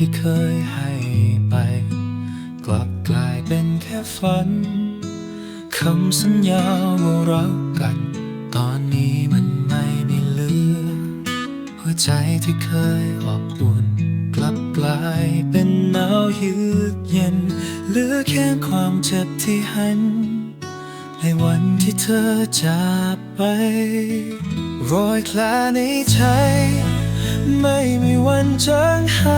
ที่เคยให้ไป กลับกลายเป็นแค่ฝันคำสัญญาว่ารักกัน ตอนนี้มันไม่มีเหลือ หัวใจที่เคยอบอุ่น กลับกลายเป็นหนาวเยือกเย็น เหลือแค่ความเจ็บที่หัน ในวันที่เธอจากไป รอยแผลในใจ ไม่มีวันจางหาย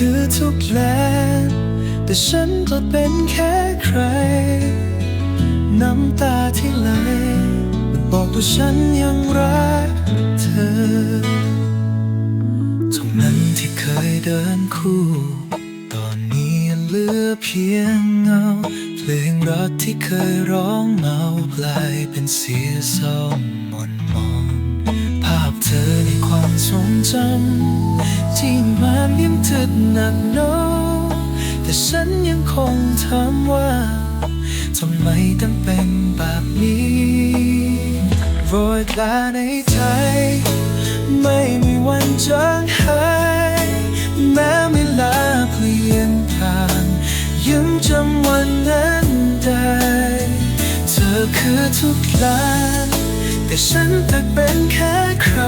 คือทุกแรงแต่ฉันก็เป็นแค่ใคร น้ำตาที่ไหลบอกว่าฉันยังรักเธอตรงนั้นที่เคยเดินคู่ ตอนนี้เหลือเพียงเงา เพลงรักที่เคยร้องเมา กลายเป็นเสียงเศร้ามนมองภาพ เธอในความทรงจำที่มันยังถึกหนักหนาแต่ฉันยังคงถามว่าทำไมต้องเป็นแบบนี้รอยแผลในใจไม่มีวันจางหายแม้เวลาเปลี่ยนผ่านยังจำวันนั้นได้ เธอคือทุกอย่าง แต่ฉันแต่เป็นแค่ใคร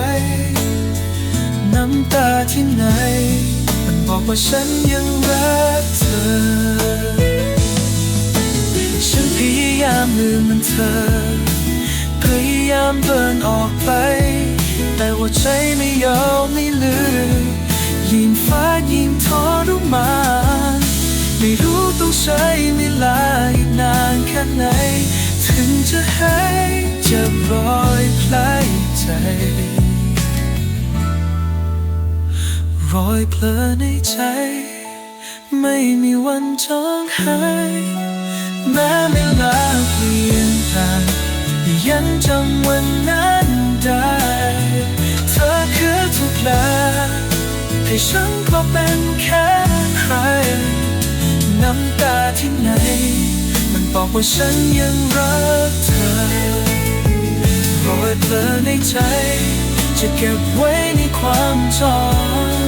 น้ำตาที่ไหน มันบอกว่าฉันยังรักเธอ ฉันพยายามลืมมันเธอ พยายามเดินออกไป แต่ว่าใจไม่ยอมไม่ลืมยิ่งฟ้ายิ่งทรมานไม่รู้ต้องใช้เวลาอีกนานแค่ไหน ถึงจะให้ จะรอยแผลใจ รอยเพลอในใจ ไม่มีวันจางหายแม้เวลาเปลี่ยนผ่ายังจำวันนั้นได้ เธอคือทุกอย่างให้ฉันก็เป็นแค่ใคร น้ำตาที่ไหน มันบอกว่าฉันยังรักเธอ รอยเพลอในใจ จะเก็บไว้ในความจอง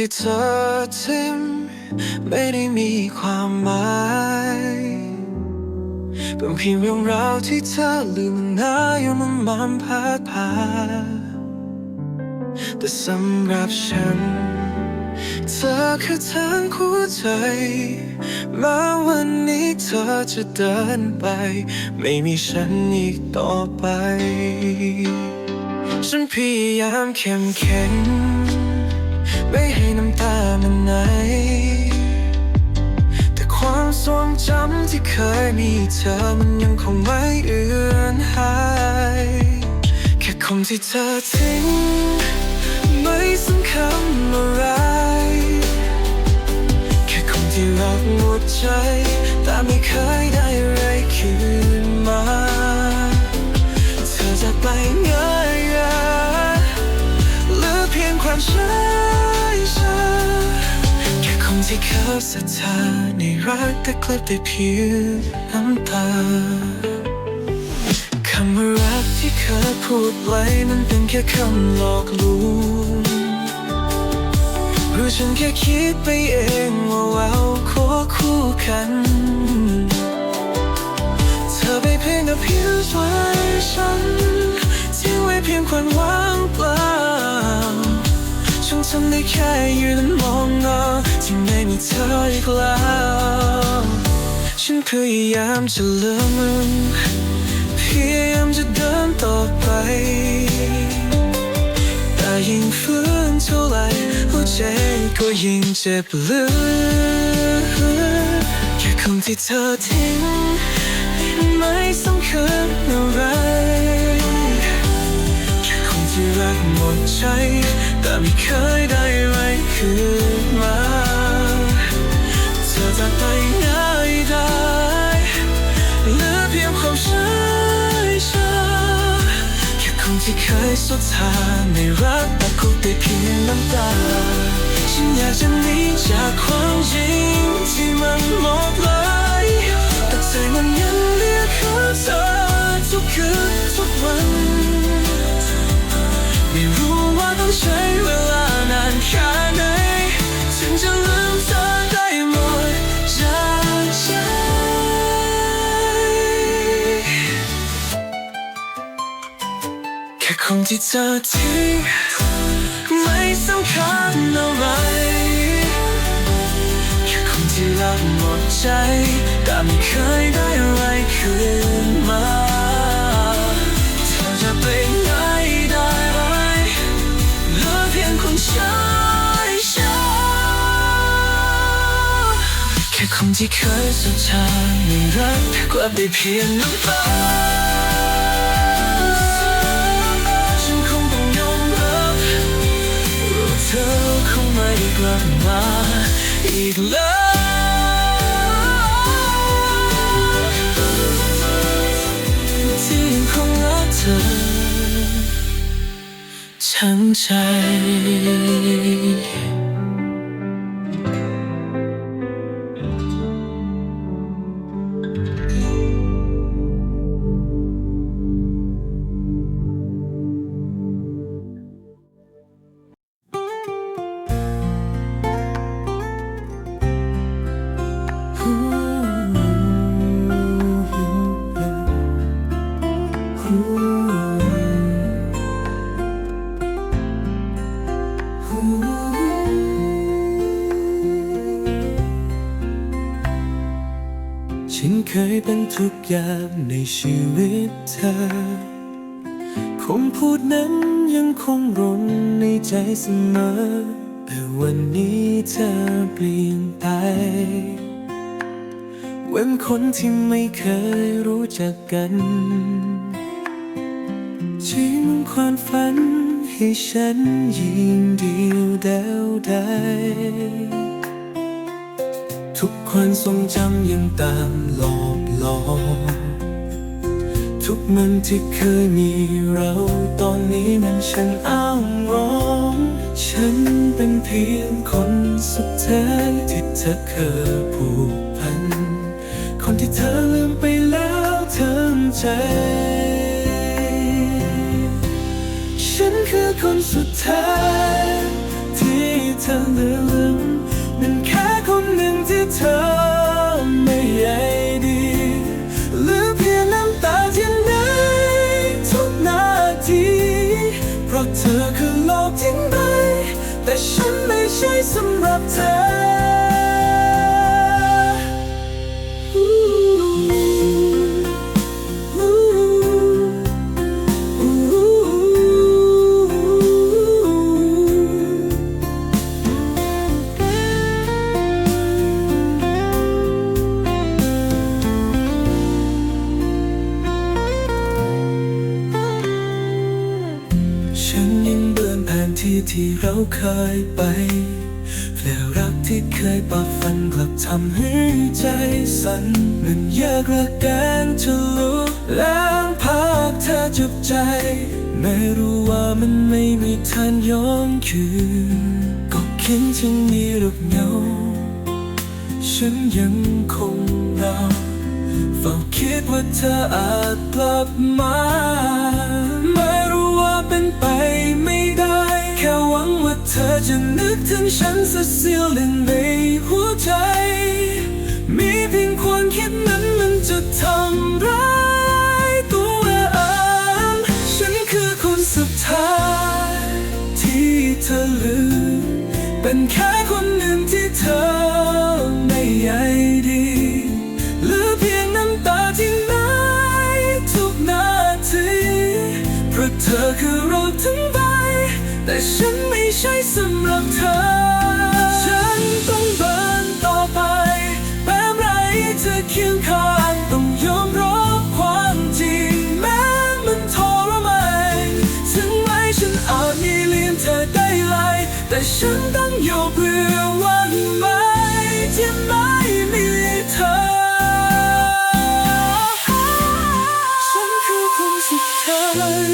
ที่เธอทิ้งไม่ได้มีความหมายเป็นเพียงเรื่องราวที่เธอลืมนาอยู่มันมันพัดพาแต่สำหรับฉัน เธอคือทางหัวใจแม้วันนี้เธอจะเดินไป ไม่มีฉันอีกต่อไป ฉันพยายามเข้มแข็ง ไม่ให้น้ำตามันไหลแต่ความทรงจำที่เคยมีเธอมันยังคงไม่เอือนหาย แค่คำที่เธอทิ้ง ไม่สำคัญอะไร แค่คำที่รักหมดใจ แต่ไม่เคยได้อะไรคืนมา เธอจะไปเง่ งที่เขาศรัทธาในรักแต่กลับได้เพียงน้ำตาคำว่ารักที่เคยพูดไว้มันเป็นแค่คำหลอกลวงหรือฉันแค่คิดไปเองว่าเราควบคู่กัน เธอไปเพียงแต่เพียงไว้ฉันทิ้งไว้เพียงความว่างเปล่าฉันทำได้แค่ยืนมอง อีกแล้ว ฉันพยายามจะลืมมันพยายามจะเดินต่อไป แต่ยิ่งฟื้นเท่าไหรหัวใจก็ยิ่งเจ็บลึกแค่คำที่เธอทิ้งไม่สำคัญอะไรแค่คนที่รักหมดใจแต่ไม่เคยได้อะไรคืนมา เคยสุดทางในรักแต่คงได้เพียงน้ำตา ฉันอยากจะหนีจากความจริงที่มันหมดเลยแต่ใจมันยังเรียกหาเธอทุกคืนทุกวัน ไม่รู้ว่าต้องใช้เวลา ที่เธอทิ้งไม่สำคัญอะไรแค่คนที่รักหมดใจ แต่ไม่เคยได้อะไรคืนมาเธอจะไปไหนได้ไรเหลือเพียงคนใช้ชาแค่คนที่เคยสุดทางไม่รักกลับได้เพียงน้ำตา กลับมาอีกแล้วที่ยังคงรักเธอทั้งใจ ย่างในชีวิตเธอคำพูดนั้นยังคงรนในใจเสมอ แต่วันนี้เธอเปลี่ยนไป เว้นคนที่ไม่เคยรู้จักกันทิ้งความฝันให้ฉันยิงเดียวเดาได้ ทุกความทรงจำยังตามหลอก ลอทุกมันที่เคยมีเราตอนนี้มันฉันอ้างร้อง ฉันเป็นเพียงคนสุดท้ายที่เธอเคยผูกพัน คนที่เธอลืมไปแล้วเธอใจ ฉันคือคนสุดท้ายที่เธอลืมเป็นแค่คนหนึ่งที่เธอ สำหรับเธอ สั่นมันยากเหละกันจะรู้แล้วพากเธอจุบใจ ไม่รู้ว่ามันไม่มีทางย้อนคืนก็คิดถึงมีรูปเงา ฉันยังคงรอเฝ้าคิดว่าเธออาจกลับมา ไม่รู้ว่าเป็นไปไม่ได้ แค่หวังว่าเธอจะนึกถึงฉันสักเสี้ยวหนึ่งในหัวใจ มีเพียงความคิดนั้นมันจะทำร้ายตัวเองฉันคือคนสุดท้าย ที่เธอลืมเป็นแค่คนหนึ่งที่เธอ ฉันต้องอยู่เพื่อวันใหม่ที่ไม่มีเธอ ฉันคือคนสุดท้าย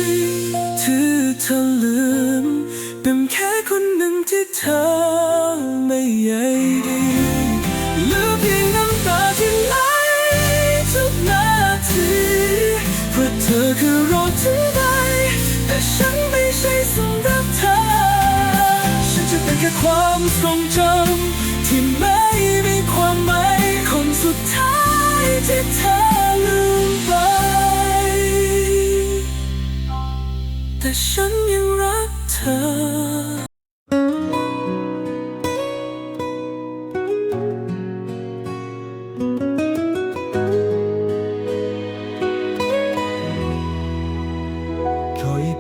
ที่เธอลืม เป็นแค่คนหนึ่งที่เธอไม่ใยดี อ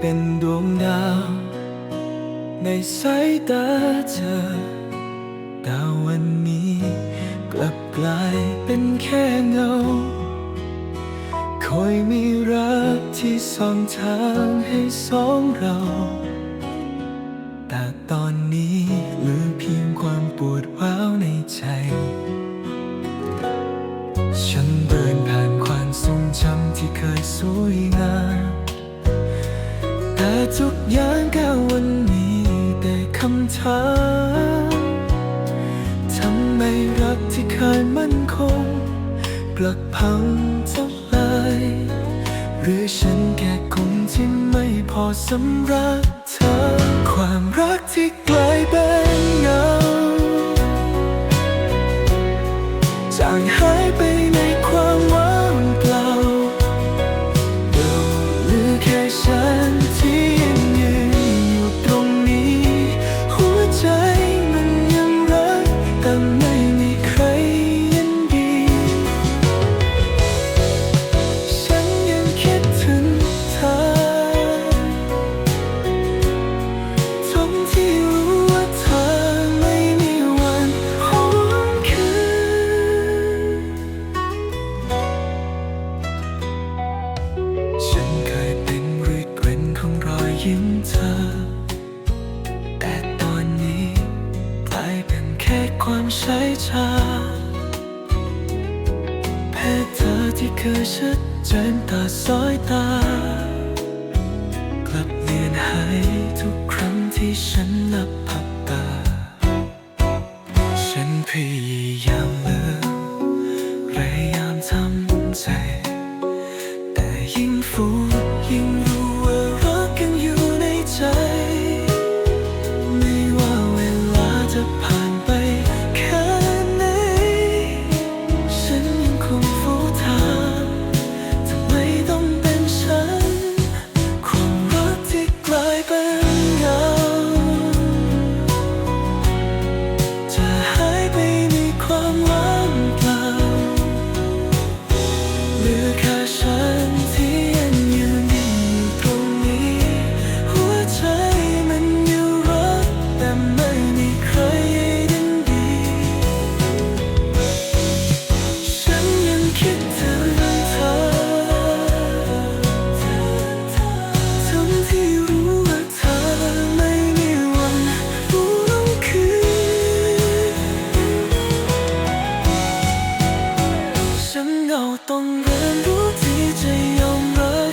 เป็นดวงดาว ในสายตาเธอ แต่วันนี้กลับกลายเป็นแค่เงา คอยมีรักที่สองทางให้สองเรา สำหรับเธอ ความรักที่กลายเป็น ชา แพ้เธอที่เคยชัดเจนตาสอยตา กลับเลือนหายทุกครั้งที่ฉันหลับ 就懂人不自最又何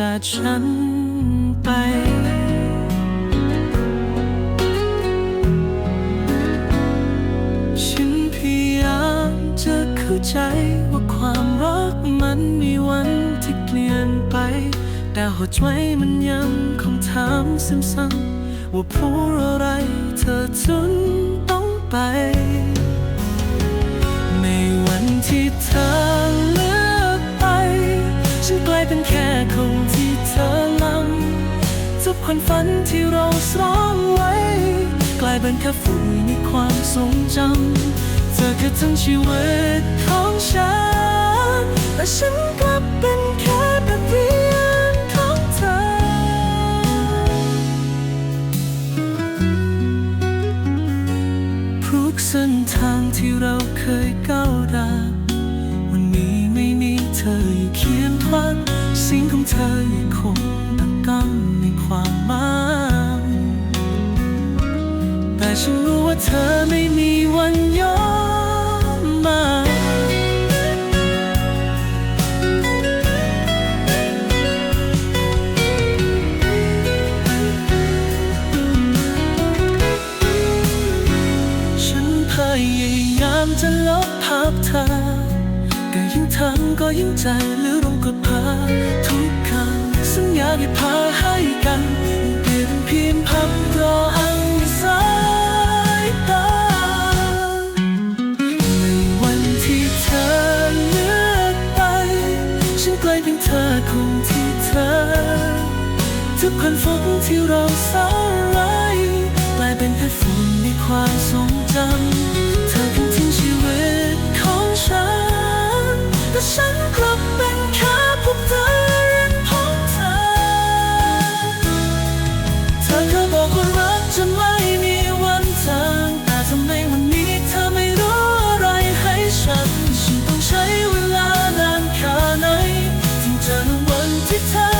จากฉันไป ฉันพยายามจะเข้าใจว่าความรักมันมีวันที่เปลี่ยนไป แต่หัวใจมันยังคงถามซ้ำๆว่าเพราะอะไรเธอจนต้องไป ในวันที่เธอ ฉันกลายเป็นแค่คนที่เธอลำทุกความฝันที่เราสร้างไว้ กลายเป็นแค่ฝุ่นในความทรงจำ เธอคือทั้งชีวิตของฉัน แต่ฉันกลับเป็นแค่บทเรียนของเธอทุกเส้นทางที่เราเคยก้าวเดิน ธอเขียงข้าสิ่งของเธอยังคงตักกำในความหมายแต่ฉันรู้ว่าเธอไม่มีวันย้อนมา ก็ยิ่งก็ยิ่งใจหรือลงกดพาทุกคำสัญญาที่พาให้กันเปลี่ยนเพียงพับรออันสายตาในวันที่เธอเลือกไป ฉันกลายเป็นเธอคงที่เธอ ทุกความฝันที่เราสร้างไว้กลายเป็นแค่ฝุ่นในความทรงจำ ฉันกลับเป็นแค่พบเธอเรื่องของเธอ เธอเคยบอกว่ารักจะไม่มีวันจางแต่ทำไมวันนี้เธอไม่รู้อะไรให้ฉัน ฉันต้องใช้เวลานานแค่ไหนถึงจะรู้วันที่เธอ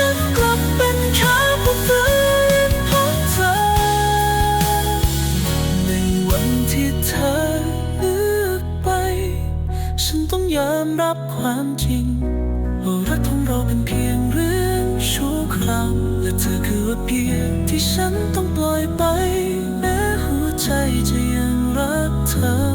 ฉันกลับเป็นแค่ผู้ฝืนของเธอ ในวันที่เธอเลือกไป ฉันต้องยอมรับความจริงว่ารักของเราเป็นเพียงเรื่องชั่วคราวและเธอคือว่าเพียงที่ฉันต้องปล่อยไปแม้หัวใจจะยังรักเธอ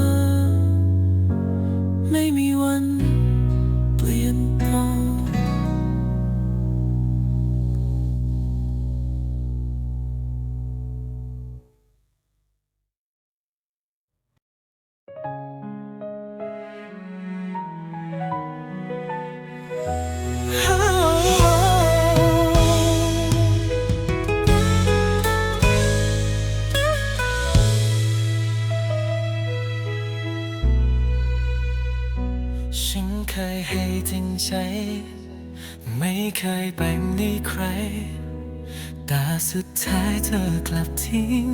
ธอกลับทิ้ง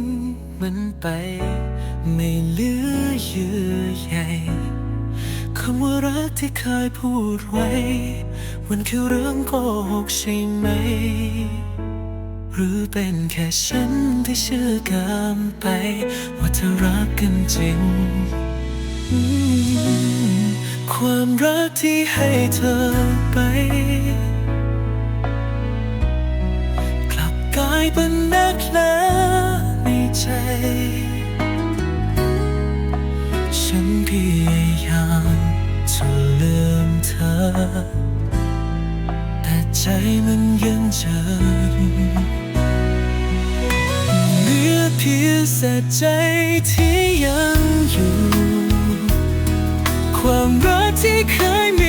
มันไป ไม่เหลือเยื่อใยคำว่ารักที่เคยพูดไว้ มันคือเรื่องโกหกใช่ไหม หรือเป็นแค่ฉันที่เชื่อกันไป ว่าเธอรักกันจริง ความรักที่ให้เธอไป กลายเป็นนักแล้ในใจ ฉันพยายามจะลืมเธอ แต่ใจมันยังเจ็บเหลือเพียงเศษใจที่ยังอยู่ ความรักที่เคยมี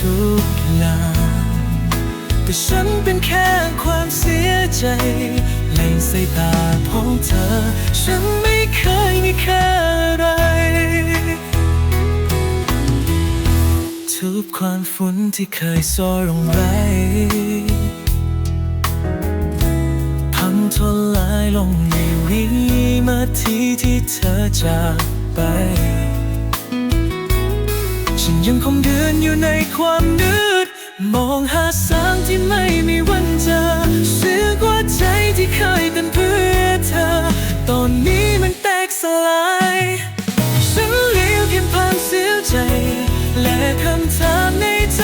ทุกอย่างแต่ฉันเป็นแค่ความเสียใจในสายตาของเธอ ฉันไม่เคยมีค่าอะไร ทุกความฝันที่เคยซ่อลงไว้พังทลายลงในวินาทีที่เธอจากไป ฉันยังคงเดินอยู่ในความมืด มองหาแสงที่ไม่มีวันเจอเสียกว่าใจที่เคยเป็นเพื่อเธอ ตอนนี้มันแตกสลายฉันเลี้ยวเพียงผ่านเสียใจ และคำถามในใจ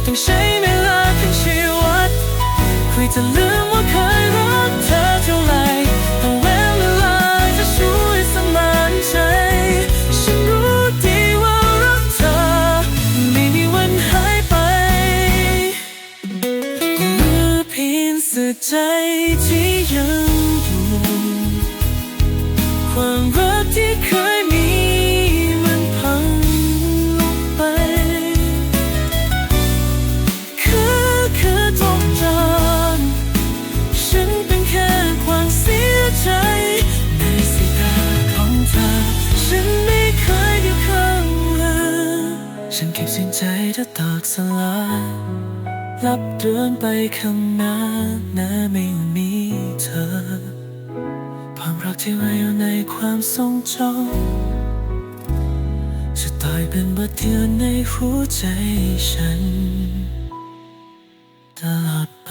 ฉันโง่ต้องใช้เว เสียงใจเธอตากสลายรับเดินไปข้างหน้านะไม่มีเธอ ความรักที่ไว้อยู่ในความทรงจำจะตายเป็นบทเรียนในหัวใจฉัน ตลอดไป